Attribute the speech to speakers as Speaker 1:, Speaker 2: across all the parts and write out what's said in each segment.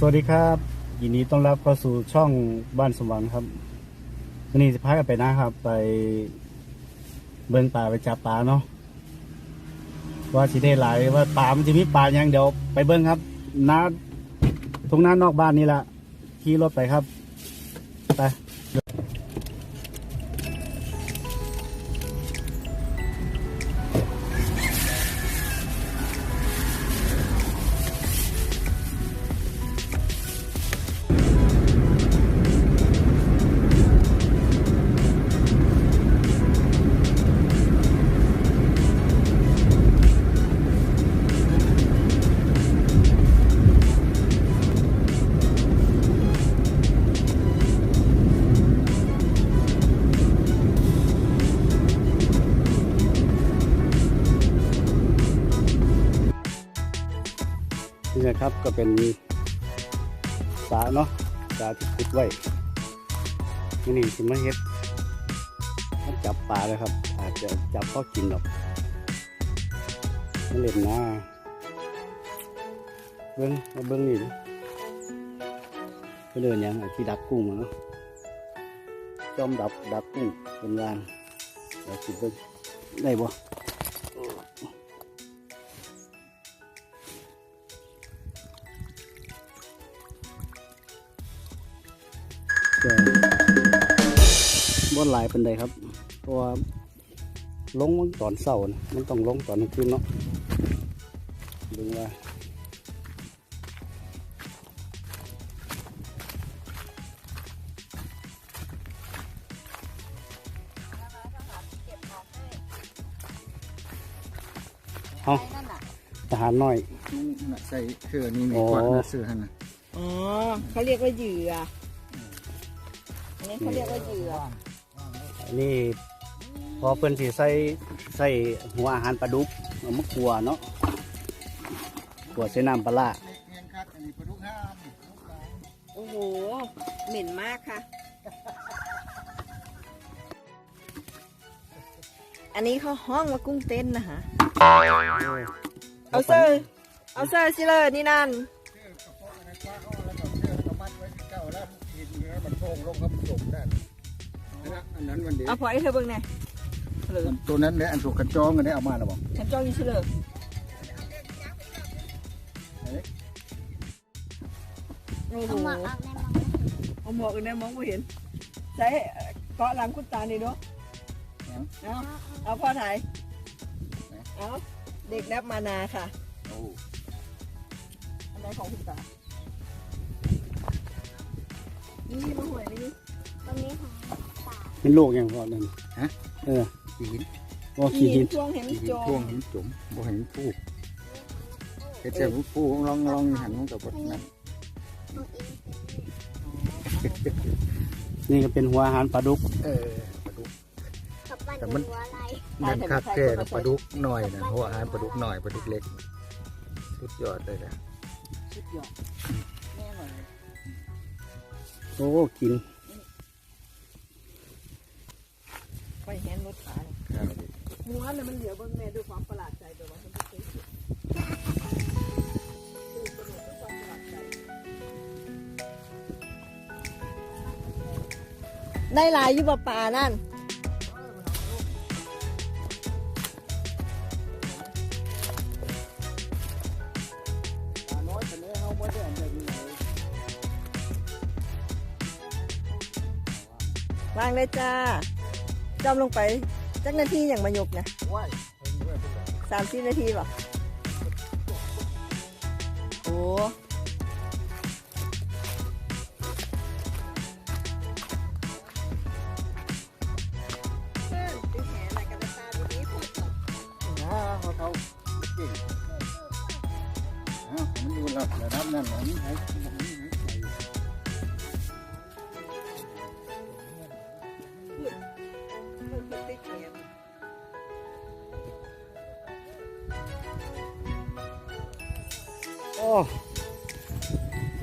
Speaker 1: สวัสดีครับยินดีต้อนรับเข้าสู่ช่องบ้านสมหวังครับวันนี้จะพากันไปนะครับ ไปเบิ่งป่าไปจับปลาเนาะว่าสิได้หลายว่าป่ามันจะมีปลาอย่างเดี๋ยวไปเบิ่งครับน้าตรงหน้านอกบ้านนี่แหละขี่รถไปครับไป ก็เป็นสาเนาะสาที่ขุดไว้ที่นี่สิมาเฮ็ดมาจับปลาเลยครับ อาจจะจับพ่อกินหรอกมาเล่นนะเบิ้งมาเบิ้งนี่ก็เดินหยังไอ้ที่ดักกุ้งเนาะจอมดับดักกุ้งเป็นวางเดี๋ยวสิเบิ้งได้บ่ บ่หลายเป็นใดครับเพราะว่าลงมันตอนเสาร์นะมันต้องลงตอนกลางคืนเนาะดูว่าเอาทหารน้อย
Speaker 2: น่ะใส่เครือนี่มี
Speaker 1: โอ้
Speaker 2: ควันนะซื้อให้นะ
Speaker 3: อ๋อเขาเรียกว่าเหยื่ออันนี้เขาเรียกว่าเหยื่อ
Speaker 1: อั นนี้พอเพิ่นสิใส่ใส่หัวอาหารปลาดุกเอามาขัวเนาะขัวใส่น้ำปลาร้า
Speaker 2: เงี้ยคัดอันนี้ปลาดุกห้าม
Speaker 3: โอ้โห เหม็นมากค่ะ อันนี้เขาห้องว่ากุ้งเต้นนะคะเอาเซอร์เอาเซอร์สิเลยนี่นั่น
Speaker 2: ชื่อกระเพาะอะไรคว้าเอาแล้วก็เชื่อกระมัดไว้ที่เก้าแล้วมันกินเนื้อมันโป่งลงครับมันจมได้นะ อันนั้นวันเดียว
Speaker 3: เอาพอไอ้เธอเบิ่งแน่หรือ
Speaker 2: ตัวนั้นเนี่ยอันตัวกระจองกันได้เอามาแล้วบอก
Speaker 3: ฉันจ้องอยี่สิเลยโอ้โหเอาหมวกอีกแน่มองไม่เห็นใช้เกาะหลังคุณตานี่เนาะเอาเอาพ่อถ่ายเอาเด็กนับมานาค่ะ
Speaker 2: โอ้
Speaker 3: อันไหนของคุณตานี่มาหวยนี่
Speaker 4: ตรงนี้ของป่า
Speaker 1: เป็นลูกอย่างพอนั่นเออ
Speaker 2: หิน
Speaker 1: ว่าขี้หิน
Speaker 3: ช่วงเห็น
Speaker 2: หิน
Speaker 3: โจ
Speaker 2: พ่วงหินจุ๋มบ่เห็นผู้เฮ็ดแต่ผู้ลองลองหันมันกับบทนั้น
Speaker 4: ของอิน
Speaker 1: นี่ก็เป็นหัวอาหารปลาดุก
Speaker 2: เออปลาดุก
Speaker 4: กับปั้น
Speaker 2: แต่มัน
Speaker 4: หัวอะไร
Speaker 2: มันคักแก่กับปลาดุกหน่อยนะหัวอาหารปลาดุกหน่อยปลาดุกเล็ก สุดยอดเลยนะ
Speaker 3: สุดยอดแน่นอน
Speaker 1: โอ้กิน
Speaker 3: ไปเห็นรถขาเนี่ยหมูอันนั้นมันเหลือเบนแม่ด้วยความประหลาดใจแบบว่ามันไม่เคยเห็นได้หลายอยู่บ่ป่านั่น
Speaker 2: น้อยแต่เนี้เขาไม่ได้อันใดมีไหน
Speaker 3: วางเลยจ้า จอมลงไปจักนาทีอย่างมาหยกนะ
Speaker 2: ว้ายเพิ่งด้วยเพิ่งด้วย
Speaker 3: สามสิบนาทีป่ะโอ้ติดแหอะไรกันตาดูนี้พูด
Speaker 2: อ่าเขาเขาเก่งอ่ามันอยู่ระดับระดับนั้นนะมันหายมัน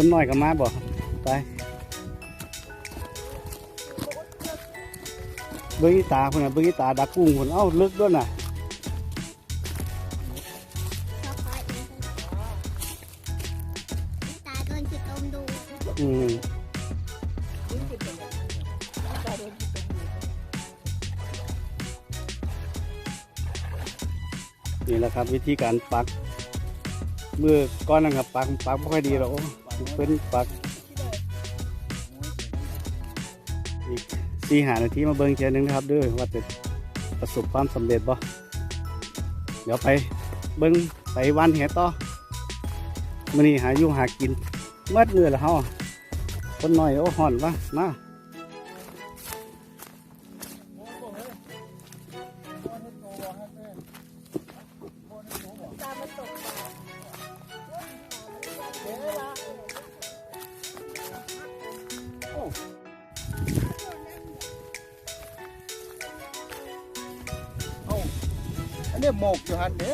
Speaker 1: คนน้อยก็มาบ่ไปเบิ้งอีตาคนน่ะเบิ้งอีตาดักกุ้งคนเอ้าลึกด้วยน่ะ
Speaker 4: ชอบคอยอินตาโดนจุดตม
Speaker 1: อืม
Speaker 3: นี่คือเป็นแบบตาโดนที่เป็นอยู่
Speaker 1: นี่แหละครับวิธีการปักมือก้อนนะครับปักปักไม่ค่อยดีหรอก เพิ่นปักอีกสี่หานาทีมาเบิ่งเชียนึงนะครับด้วยว่าจะประสบความสำเร็จบ่เดี๋ยวไปเบิ่งไปวันเหต่อมื้อนี้หาอยู่หากินเมื่อเนื้อละเฮาคนน้อยโอ้ห่อนวะมา
Speaker 4: ตา มก
Speaker 2: อยู่หันเด้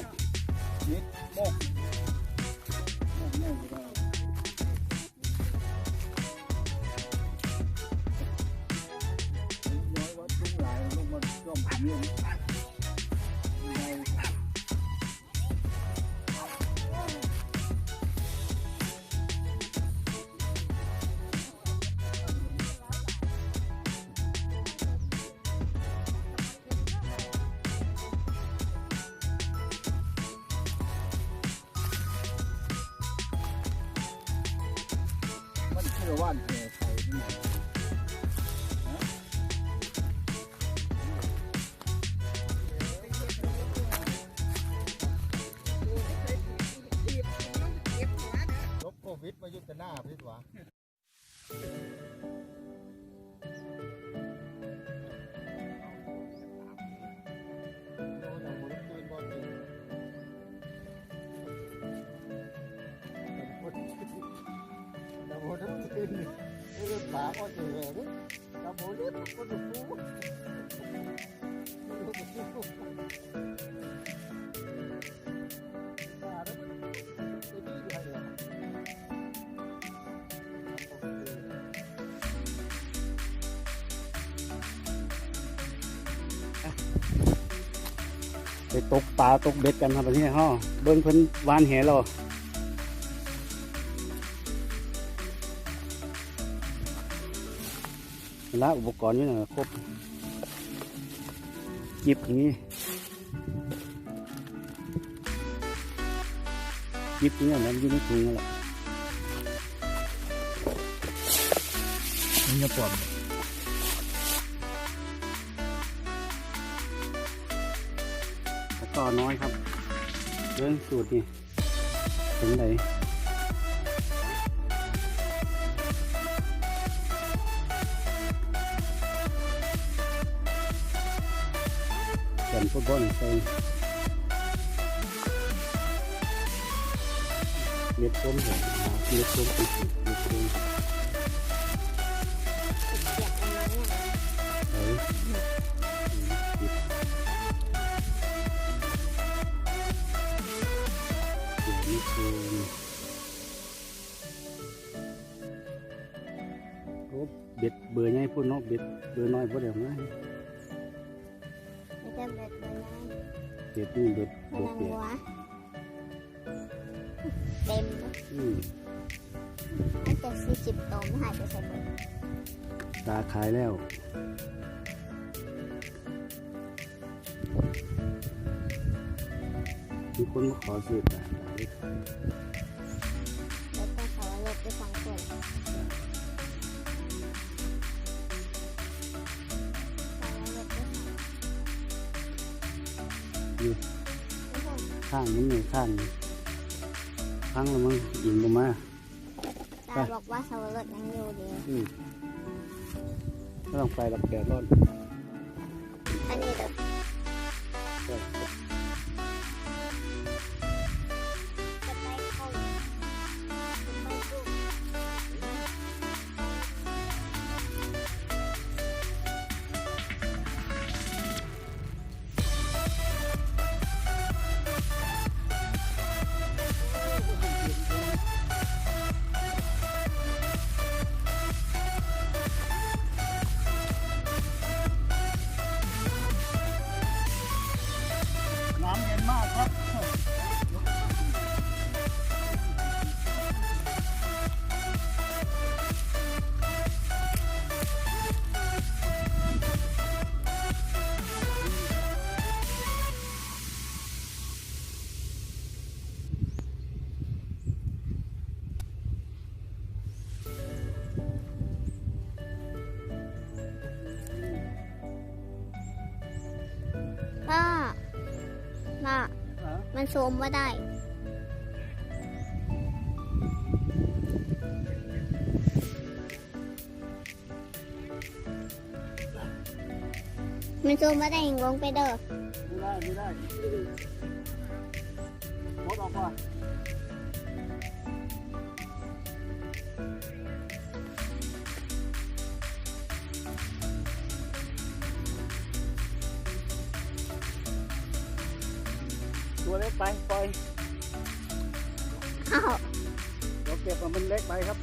Speaker 2: มัน ปากก็เจอเลยแต่ผมเรียกคนจะฟูตาแล้วไม่ดีอยู่ให้เดียว
Speaker 1: ไปตกปลาตกเบ็ดกันครับวันนี้เฮาเบิ่งเพิ่นวานแหเรา ลาอุปกรณ์อยู่นะครบจิบอย่างนี้จิบอย่างนี้แหละมันอยู่ในถุงนั่นแหละนี่จะปลอมต่อน้อยครับเรื่องสูตรนี่ถึงไหน แก่นฟุตบอลใส่เม็ดส้มเห็นเม็ดส้มติด เบ็ดนี่เบ็ดพเบ็
Speaker 4: ดลัง
Speaker 1: เบ็ด
Speaker 4: หัวเต็ม
Speaker 1: อืม
Speaker 4: ตั้งแต่สี่สิบโตไม่หายไปใส่หมด
Speaker 1: ตาขายแล้วมีคนมาขอซื้อตาตาได้ขาย
Speaker 4: ข้างนี้
Speaker 1: นี่ข้างนี้ข้างแล้วมั้งยิงลงมา
Speaker 4: ตาบอกว่าสวรสยังอยู่ดี
Speaker 1: อืมก็ต้องไปรับแดดร้อน
Speaker 4: อัน โซมว่าได้มันโซมว่าได้ลงไปเด้อ
Speaker 1: ไม่ได้ไม่ได้หมดออกก่อ เล็กไปครับ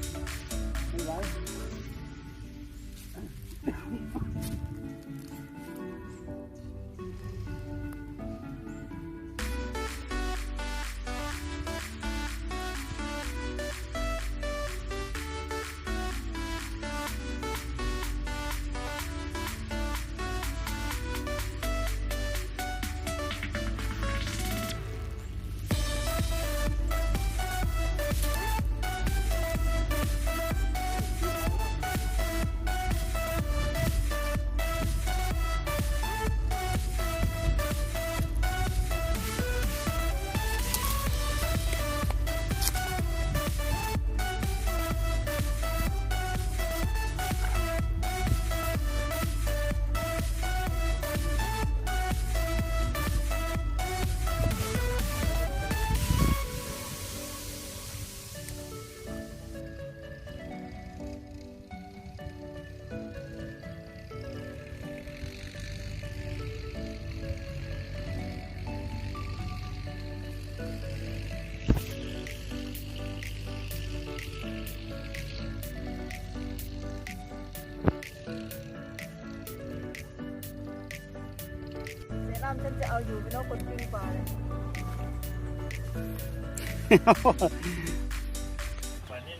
Speaker 3: นนี้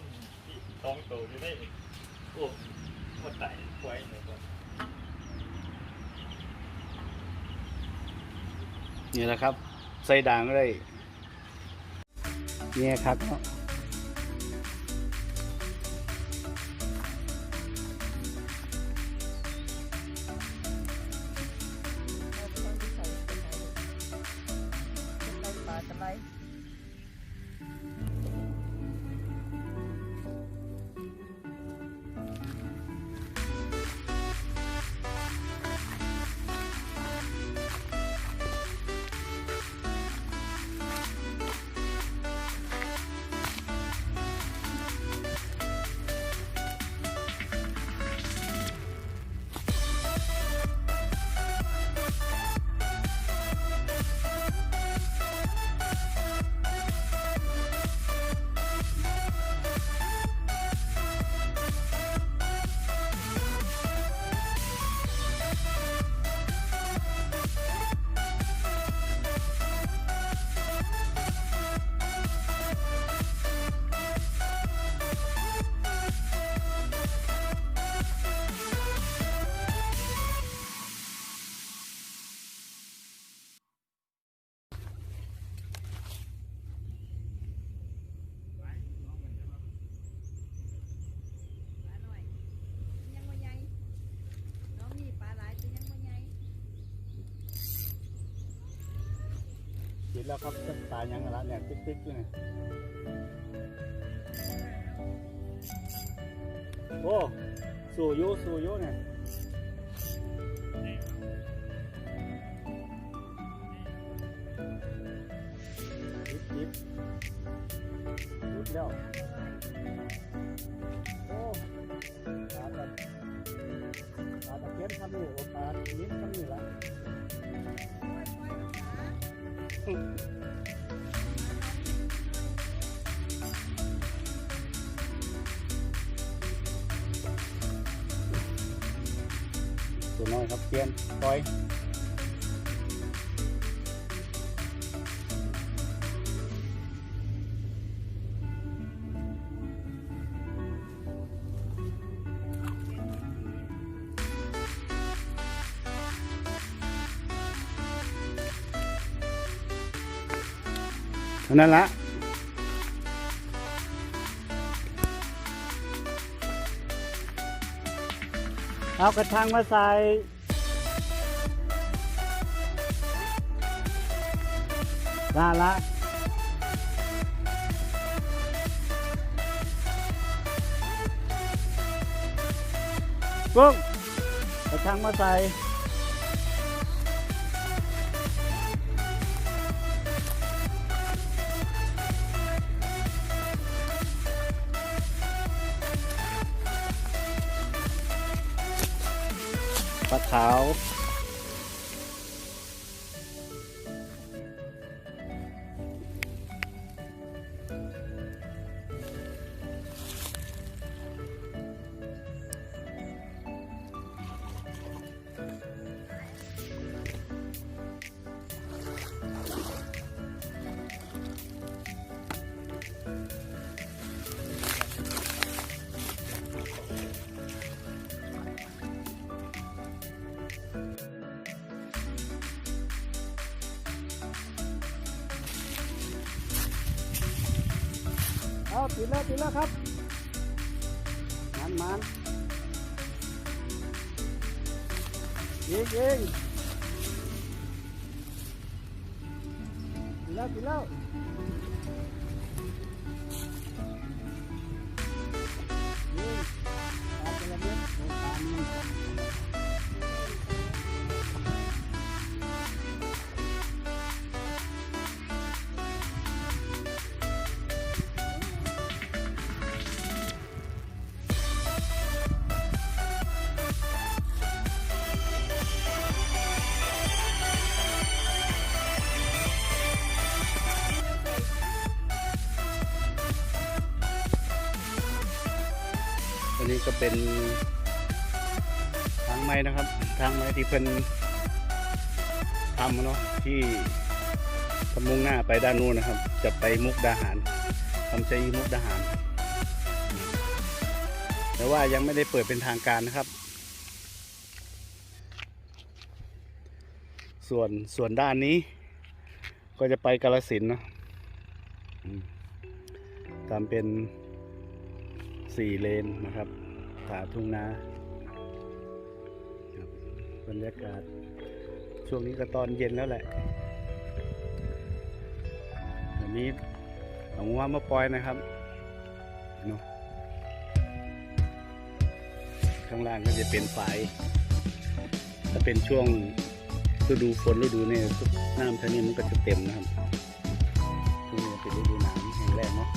Speaker 5: ท้องโตจะได้โอ้หมดไตไว้เนี่ยก่อน
Speaker 1: นี่แหละครับ ใส่ด่างเลยเนี่ยครับ แล้วครับตายยังไงละเนี่ยติ๊กๆอยู่เนี่ยโอ้สู่ยุสู่ยุเนี่ยยิบยิบยุดแล้วโอ้ปลาตะปลาตะเพียนทำนี่โอ้ปลาลิ้นทำนี่ละ ตัวน้อยครับเปลี่ยนปล่อย นั้นละเอากระชังมาใส่ได้ละกุ้งกระชังมาใส่ ครับ อาติดแล้วติดแล้วครับมันมันยิงยิง ก็เป็นทางไม้นะครับ ทางไม้ที่เป็นทำเนาะที่กำมุ่งหน้าไปด้านนู้นนะครับ จะไปมุกดาหารคำชะอีมุกดาหาร แต่ว่ายังไม่ได้เปิดเป็นทางการนะครับ ส่วนส่วนด้านนี้ ก็จะไปกาลสินนะตามเป็นสี่เลนนะครับ ผาทุ่งนาครับบรรยากาศ ช่วงนี้ก็ตอนเย็นแล้วแหละวันนี้เอางัวมาปล่อยนะครับเนาะข้างล่างก็จะเป็นฝายถ้าเป็นช่วงฤดูฝนฤดูเนี่ยน้ำทะเลมันก็จะเต็มนะครับช่วงนี้เป็นฤดูน้ำแห้งแล้งเนาะ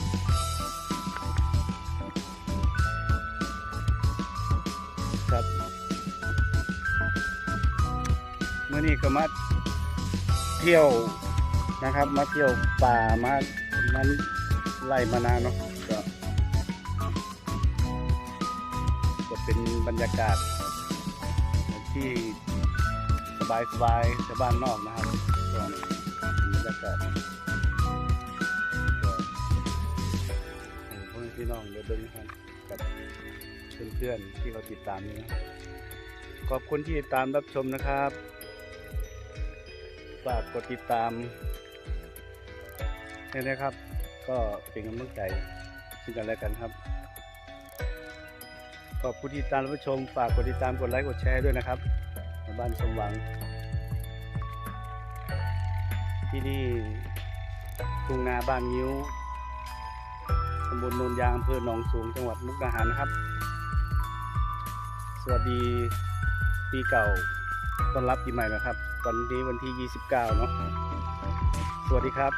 Speaker 1: มื่อนี้ก็มาเที่ยวนะครับ มาเที่ยวป่ามามันไล่มานานเนาะก็เป็นบรรยากาศ ที่สบายสบายๆชาวบ้านนอกนะครับก็บรรยากาศก็พี่น้องเดี๋ยวเบิ่งนะครับกับเพื่อนๆที่เขาติดตามนี้นะขอบคุณที่ติดตามรับชมนะครับ ฝากกดติดตามให้นะครับ ก็เป็นกำลังใจซึ่งกันและกันครับ ขอบคุณที่ติดตามรับชม ฝากกดติดตามกดไลค์กดแชร์ด้วยนะครับบ้านสมหวัง ที่นี่ทุ่งนาบ้านนิ้วตำบลโนนยางอำเภอหนองสูงจังหวัดมุกดาหารนะครับ สวัสดีปีเก่าต้อนรับปีใหม่นะครับ วันนี้วันที่ 29 เนาะ สวัสดีครับ